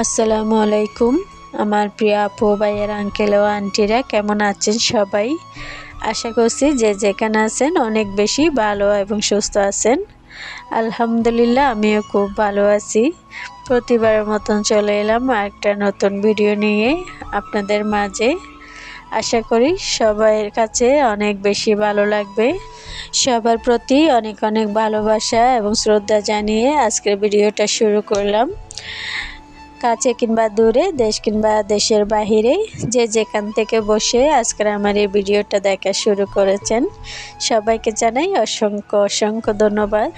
আসসালামু আলাইকুম। আমার প্রিয় আপু, ভাইয়ের আঙ্কেল ও আন্টিরা কেমন আছেন সবাই? আশা করছি যে যেখানে আছেন অনেক বেশি ভালো এবং সুস্থ আছেন। আলহামদুলিল্লাহ, আমিও খুব ভালো আছি। প্রতিবারের মতন চলে এলাম একটা নতুন ভিডিও নিয়ে আপনাদের মাঝে। আশা করি সবার কাছে অনেক বেশি ভালো লাগবে। সবার প্রতি অনেক অনেক ভালোবাসা এবং শ্রদ্ধা জানিয়ে আজকের ভিডিওটা শুরু করলাম। কাছে কিংবা দূরে, দেশ কিংবা দেশের বাহিরে, যে যেখান থেকে বসে আজকের আমার এই ভিডিওটা দেখা শুরু করেছেন, সবাইকে জানাই অসংখ্য অসংখ্য ধন্যবাদ।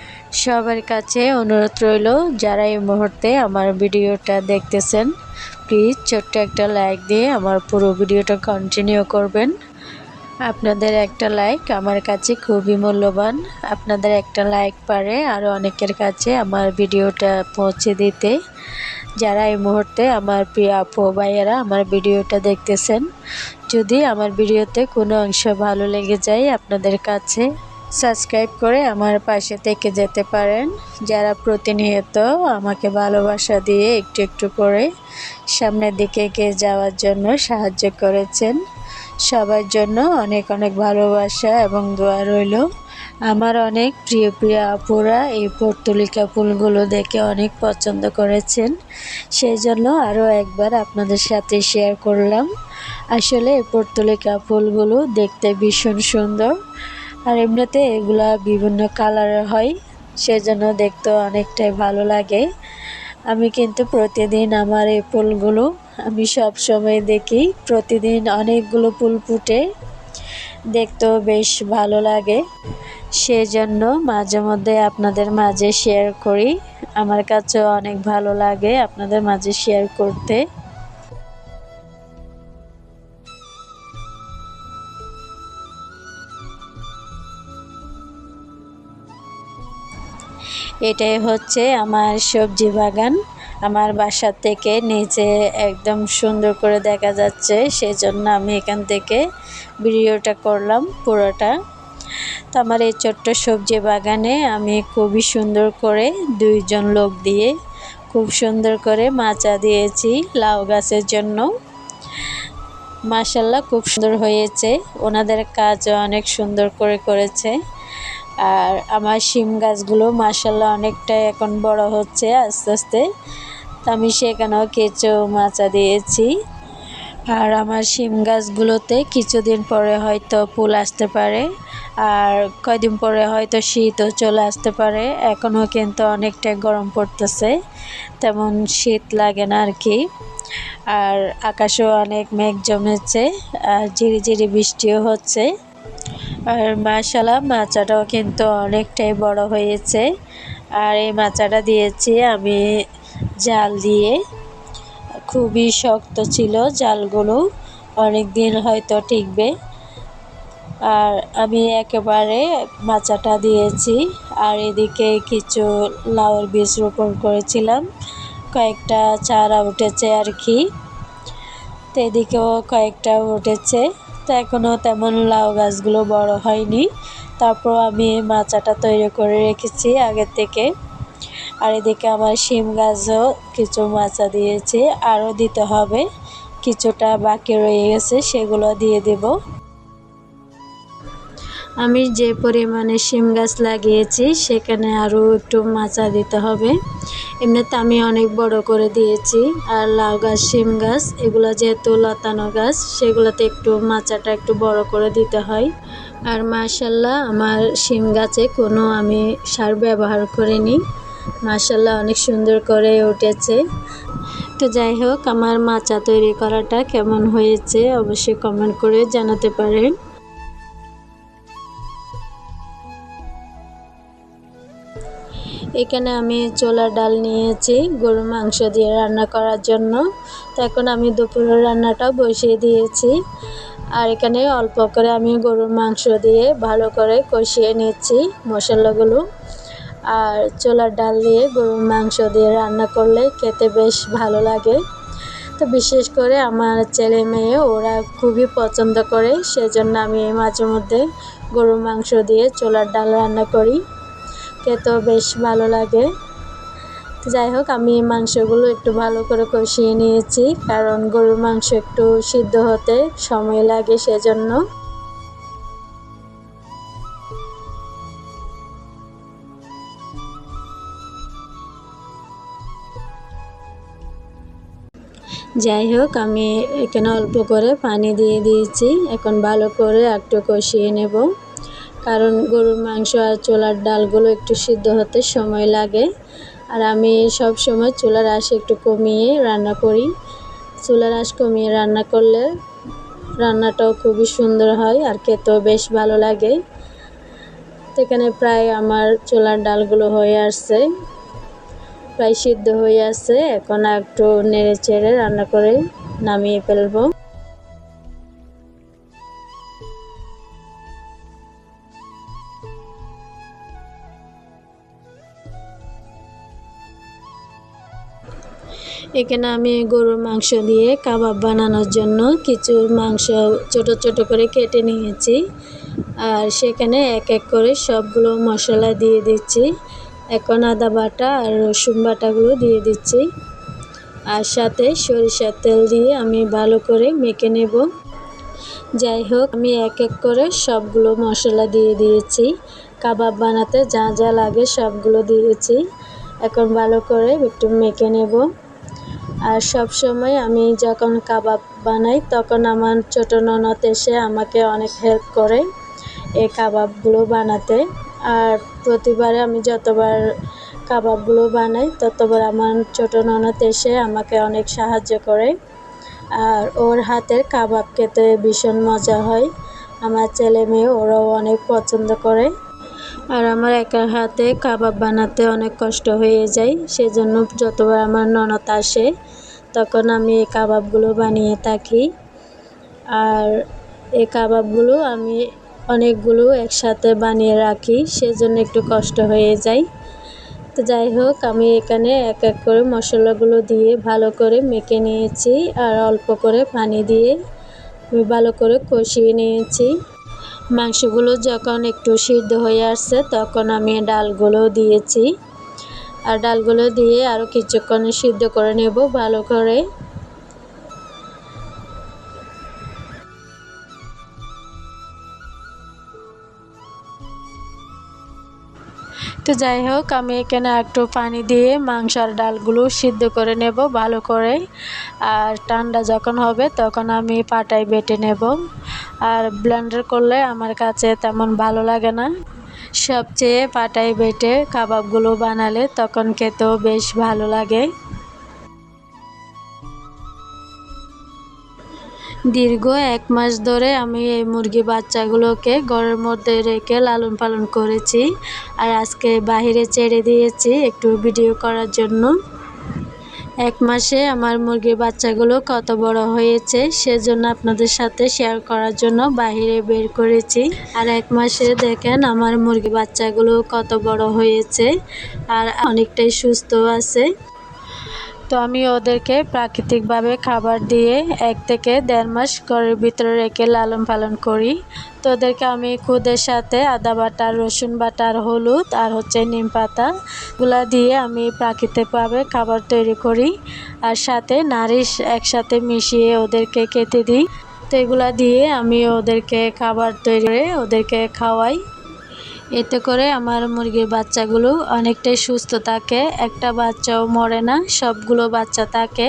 সবার কাছে অনুরোধ রইল, যারা এই মুহূর্তে আমার ভিডিওটা দেখতেছেন প্লিজ ছোট্ট একটা লাইক দিয়ে আমার পুরো ভিডিওটা কন্টিনিউ করবেন। আপনাদের একটা লাইক আমার কাছে খুবই মূল্যবান। আপনাদের একটা লাইক পারে আরও অনেকের কাছে আমার ভিডিওটা পৌঁছে দিতে। যারা এই মুহূর্তে আমার প্রিয় আপু ভাইয়েরা আমার ভিডিওটা দেখতেছেন, যদি আমার ভিডিওতে কোনো অংশ ভালো লেগে যায় আপনাদের কাছে, সাবস্ক্রাইব করে আমার পাশে থেকে যেতে পারেন। যারা প্রতিনিয়ত আমাকে ভালোবাসা দিয়ে একটু একটু করে সামনের দিকে এগিয়ে যাওয়ার জন্য সাহায্য করেছেন, সবার জন্য অনেক অনেক ভালোবাসা এবং দোয়া রইল। আমার অনেক প্রিয় প্রিয় আপুরা এই পর্তুলিকা ফুলগুলো দেখে অনেক পছন্দ করেছেন। সেই জন্য আরও একবার আপনাদের সাথে শেয়ার করলাম। আসলে এই পর্তুলিকা ফুলগুলো দেখতে ভীষণ সুন্দর আর এমনিতে এগুলা বিভিন্ন কালারের হয়, সেজন্য দেখতে অনেকটাই ভালো লাগে। আমি কিন্তু প্রতিদিন আমার এই ফুলগুলো আমি সব সময় দেখি, প্রতিদিন অনেকগুলো ফুল ফুটে, দেখতেও বেশ ভালো লাগে। সেজন্য মাঝে মধ্যে আপনাদের মাঝে শেয়ার করি। আমার কাছেও অনেক ভালো লাগে আপনাদের মাঝে শেয়ার করতে। এটাই হচ্ছে আমার সবজি বাগান। আমার বাসা থেকে নিচে একদম সুন্দর করে দেখা যাচ্ছে, সেজন্য আমি এখান থেকে ভিডিওটা করলাম পুরোটা। তো আমার এই ছোট্ট সবজি বাগানে আমি খুবই সুন্দর করে দুইজন লোক দিয়ে খুব সুন্দর করে মাচা দিয়েছি লাউ গাছের জন্য। মাসাল্লাহ খুব সুন্দর হয়েছে। ওনাদের কাজও অনেক সুন্দর করে করেছে। আর আমার শিম গাছগুলো মাসাল্লাহ অনেকটাই এখন বড় হচ্ছে আস্তে আস্তে। তো আমি সেখানেও কেঁচো মাচা দিয়েছি। আর আমার শিম গাছগুলোতে কিছুদিন পরে হয়তো ফুল আসতে পারে। আর কয়দিন পরে হয়তো শীতও চলে আসতে পারে। এখনও কিন্তু অনেকটাই গরম পড়তেছে। তেমন শীত লাগে না আর কি আর আকাশেও অনেক মেঘ জমেছে, আর ঝিরি ঝিরি বৃষ্টিও হচ্ছে। আর মাশালা মাচাটাও কিন্তু অনেকটাই বড় হয়েছে। আর এই মাচাটা দিয়েছি আমি জাল দিয়ে। খুবই শক্ত ছিল জালগুলো অনেক দিন হয়তো টিকবে। আর আমি একেবারে মাচাটা দিয়েছি আর এদিকে কিছু লাউয়ের বীজ রোপণ করেছিলাম। কয়েকটা চারা উঠেছে আর কি। তো এদিকেও কয়েকটা উঠেছে। তো এখনও তেমন লাউ গাছগুলো বড় হয়নি। তারপর আমি মাচাটা তৈরি করে রেখেছি আগের থেকে। আর এদিকে আমার শিম গাছও কিছু মাচা দিয়েছে। আরও দিতে হবে। কিছুটা বাকি রয়ে গেছে, সেগুলো দিয়ে দেব। আমি যে পরিমাণে শিম গাছ লাগিয়েছি, সেখানে আরও একটু মাচা দিতে হবে। এমনিতে আমি অনেক বড় করে দিয়েছি, আর লাউ গাছ, শিম গাছ, এগুলো যেহেতু লতানো গাছ, সেগুলোতে একটু মাচাটা একটু বড় করে দিতে হয়। আর মাশাল্লাহ, আমার শিম গাছে কোনো আমি সার ব্যবহার করিনি। মাশাল্লাহ, অনেক সুন্দর করে উঠেছে। তো যাই হোক, আমার মাচা তৈরি করাটা কেমন হয়েছে অবশ্যই কমেন্ট করে জানাতে পারেন। এখানে আমি ছোলার ডাল নিয়েছি, গরুর মাংস দিয়ে রান্না করার জন্য। তো এখন আমি দুপুরের রান্নাটাও বসিয়ে দিয়েছি। আর এখানে অল্প করে আমি গরুর মাংস দিয়ে ভালো করে কষিয়ে নিচ্ছি মশলাগুলো। আর ছোলার ডাল দিয়ে গরুর মাংস দিয়ে রান্না করলে খেতে বেশ ভালো লাগে। তো বিশেষ করে আমার ছেলে মেয়ে, ওরা খুবই পছন্দ করে, সেজন্য আমি মাঝে মধ্যে গরুর মাংস দিয়ে ছোলার ডাল রান্না করি। খেতেও বেশ ভালো লাগে। যাই হোক, আমি মাংসগুলো একটু ভালো করে কষিয়ে নিয়েছি, কারণ গরুর মাংস একটু সিদ্ধ হতে সময় লাগে সেজন্য। যাই হোক, আমি এখানে অল্প করে পানি দিয়ে দিয়েছি। এখন ভালো করে একটু কষিয়ে নেব। কারণ গরুর মাংস আর চোলার ডালগুলো একটু সিদ্ধ হতে সময় লাগে। আর আমি সব সময় চুলার আঁশ একটু কমিয়ে রান্না করি। চুলার আঁশ কমিয়ে রান্না করলে রান্নাটাও খুবই সুন্দর হয় আর খেতেও বেশ ভালো লাগে। এখানে প্রায় আমার চোলার ডালগুলো হয়ে আসছে। প্রায় সিদ্ধ হয়ে আছে এখন একটু নেড়ে চেড়ে রান্না করে নামিয়ে ফেলব। এখানে আমি গরুর মাংস দিয়ে কাবাব বানানোর জন্য কিছু মাংস ছোট ছোট করে কেটে নিয়েছি। আর সেখানে এক এক করে সবগুলো মশলা দিয়ে দিচ্ছি। এখন আদা বাটা আর রসুন বাটাগুলো দিয়ে দিচ্ছি। আর সাথে সরিষার তেল দিয়ে আমি ভালো করে মেখে নেব। যাই হোক, আমি এক এক করে সবগুলো মশলা দিয়ে দিয়েছি। কাবাব বানাতে যা যা লাগে সবগুলো দিয়েছি। এখন ভালো করে একটু মেখে নেব। আর সব সময় আমি যখন কাবাব বানাই, তখন আমার ছোটো ননদ এসে আমাকে অনেক হেল্প করে এই কাবাবগুলো বানাতে। আর প্রতিবারে আমি যতবার কাবাবগুলো বানাই, ততবার আমার ছোটো ননদ এসে আমাকে অনেক সাহায্য করে। আর ওর হাতের কাবাব খেতে ভীষণ মজা হয়। আমার ছেলে মেয়ে ওরাও অনেক পছন্দ করে। আর আমার একার হাতে কাবাব বানাতে অনেক কষ্ট হয়ে যায়। সেজন্য যতবার আমার ননদ আসে, তখন আমি এই কাবাবগুলো বানিয়ে থাকি। আর এই কাবাবগুলো আমি অনেকগুলো একসাথে বানিয়ে রাখি, সেজন্য একটু কষ্ট হয়ে যায়। তো যাই হোক, আমি এখানে এক এক করে মশলাগুলো দিয়ে ভালো করে মেখে নিয়েছি আর অল্প করে পানি দিয়ে আমি ভালো করে কষিয়ে নিয়েছি। মাংসগুলো যখন একটু সিদ্ধ হয়ে আসছে, তখন আমি ডালগুলো দিয়েছি। আর ডালগুলো দিয়ে আরও কিছুক্ষণ সিদ্ধ করে নেব, ভালো করে তো যাই হোক, আমি এখানে একটু পানি দিয়ে মাংস আর ডালগুলো সিদ্ধ করে নেব ভালো করে। আর ঠান্ডা যখন হবে তখন আমি পাটায় বেটে নেব। আর ব্লেন্ডার করলে আমার কাছে তেমন ভালো লাগে না। সবচেয়ে পাটায় বেটে কাবাবগুলো বানালে তখন খেতেও বেশ ভালো লাগে। দীর্ঘ এক মাস ধরে আমি এই মুরগি বাচ্চাগুলোকে ঘরের মধ্যে রেখে লালন পালন করেছি আর আজকে বাহিরে ছেড়ে দিয়েছি একটু ভিডিও করার জন্য। এক মাসে আমার মুরগির বাচ্চাগুলো কত বড় হয়েছে সেজন্য আপনাদের সাথে শেয়ার করার জন্য বাহিরে বের করেছি। আর এক মাসে দেখেন আমার মুরগি বাচ্চাগুলো কত বড় হয়েছে আর অনেকটাই সুস্থ আছে। তো আমি ওদেরকে প্রাকৃতিকভাবে খাবার দিয়ে এক থেকে দেড় মাস ঘরের ভিতরে রেখে লালন পালন করি। তো ওদেরকে আমি খুদের সাথে আদা বাটা, রসুন বাটা আর হলুদ আর হচ্ছে নিম পাতা গুলা দিয়ে আমি প্রাকৃতিকভাবে খাবার তৈরি করি আর সাথে নারিশ একসাথে মিশিয়ে ওদেরকে কেটে দিই। তো এগুলা দিয়ে আমি ওদেরকে খাবার তৈরি করে ওদেরকে খাওয়াই। এতে করে আমার মুরগির বাচ্চাগুলো অনেকটাই সুস্থ থাকে। একটা বাচ্চাও মরে না, সবগুলো বাচ্চা থাকে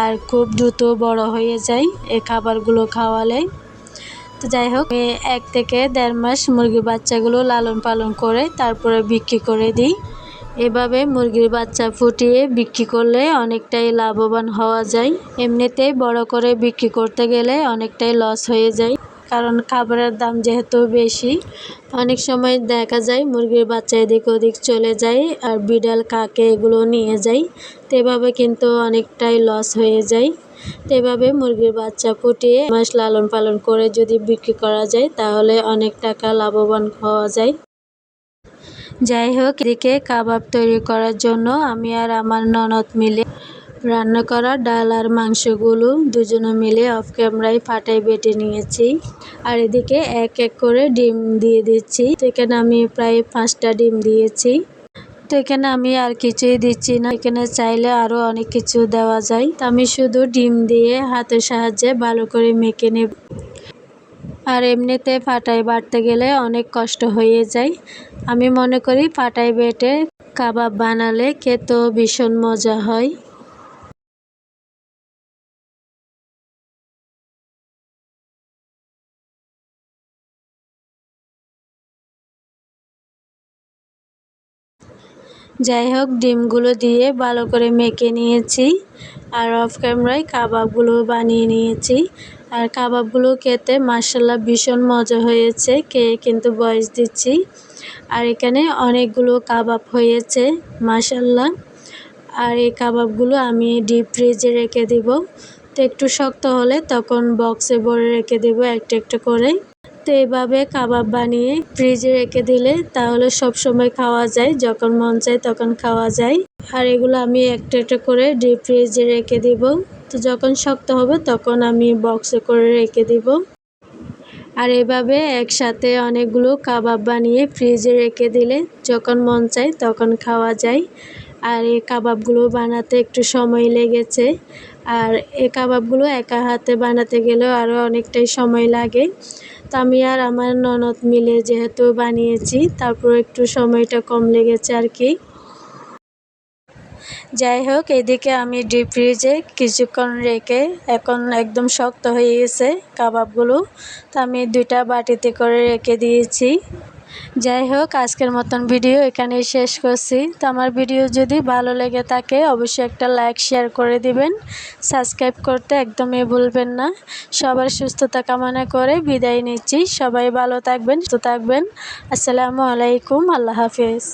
আর খুব দ্রুত বড় হয়ে যায় এই খাবারগুলো খাওয়ালে। তো যাই হোক এক থেকে দেড় মাস মুরগির বাচ্চাগুলো লালন পালন করে তারপরে বিক্রি করে দিই। এভাবে মুরগির বাচ্চা ফুটিয়ে বিক্রি করলে অনেকটাই লাভবান হওয়া যায়। এমনিতেই বড় করে বিক্রি করতে গেলে অনেকটাই লস হয়ে যায়। কারণ খাবারের দাম যেহেতু বেশি, অনেক সময় দেখা যায় মুরগির বাচ্চা এদিক ওদিক চলে যায় আর বিড়াল, কাকে এগুলো নিয়ে যায় তো এভাবে কিন্তু অনেকটাই লস হয়ে যায়। তো এভাবে মুরগির বাচ্চা ফুটিয়ে মাস লালন পালন করে যদি বিক্রি করা যায়, তাহলে অনেক টাকা লাভবান হওয়া যায়। যাই হোক, এদিকে কাবাব তৈরি করার জন্য আমি আর আমার ননদ মিলে রান্না করা ডাল আর মাংসগুলো দুজনে মিলে অফ ক্যামেরায় ফাটাই বেটে নিয়েছি। আর এদিকে এক এক করে ডিম দিয়ে দিচ্ছি। তো এখানে আমি প্রায় পাঁচটা ডিম দিয়েছি। তো এখানে আমি আর কিছুই দিচ্ছি না। এখানে চাইলে আরও অনেক কিছু দেওয়া যায়। তো আমি শুধু ডিম দিয়ে হাতের সাহায্যে ভালো করে মেখে নেব। আর এমনিতে ফাটাই বাড়তে গেলে অনেক কষ্ট হয়ে যায়। আমি মনে করি ফাটাই বেটে কাবাব বানালে খেতেও ভীষণ মজা হয়। যাই হোক, ডিমগুলো দিয়ে ভালো করে মেখে নিয়েছি আর অফ ক্যামেরায় কাবাবগুলো বানিয়ে নিয়েছি। আর কাবাবগুলো খেতে মার্শাল্লাহ ভীষণ মজা হয়েছে কে কিন্তু বয়স দিচ্ছি। আর এখানে অনেকগুলো কাবাব হয়েছে মার্শাল্লাহ আর এই কাবাবগুলো আমি ডিপ ফ্রিজে রেখে দিব। তো একটু শক্ত হলে তখন বক্সে ভরে রেখে দেবো একটা একটা করে। তো এভাবে কাবাব বানিয়ে ফ্রিজে রেখে দিলে তাহলে সব সময় খাওয়া যায়, যখন মন চায় তখন খাওয়া যায়। আর এগুলো আমি একটা একটা করে ডিপ ফ্রিজে রেখে দিব। তো যখন শক্ত হবে তখন আমি বক্সে করে রেখে দিব। আর এভাবে একসাথে অনেকগুলো কাবাব বানিয়ে ফ্রিজে রেখে দিলে যখন মন চায় তখন খাওয়া যায়। আর এই কাবাবগুলো বানাতে একটু সময় লেগেছে। আর এই কাবাবগুলো একা হাতে বানাতে গেলেও আরও অনেকটাই সময় লাগে। তো আমি আর আমার ননদ মিলে যেহেতু বানিয়েছি তারপর একটু সময়টা কম লেগেছে আর কি। যাই হোক, এদিকে আমি ডিপ ফ্রিজে কিছুক্ষণ রেখে এখন একদম শক্ত হয়ে গেছে কাবাবগুলো। তো আমি দুইটা বাটিতে করে রেখে দিয়েছি। যাই হোক, আজকের মতন ভিডিও এখানেই শেষ করছি। তো আমার ভিডিও যদি ভালো লেগে থাকে, অবশ্যই একটা লাইক, শেয়ার করে দিবেন। সাবস্ক্রাইব করতে একদমই ভুলবেন না। সবার সুস্থতা কামনা করে বিদায় নিচ্ছি। সবাই ভালো থাকবেন, সুস্থ থাকবেন। আসসালামু আলাইকুম, আল্লাহ হাফিজ।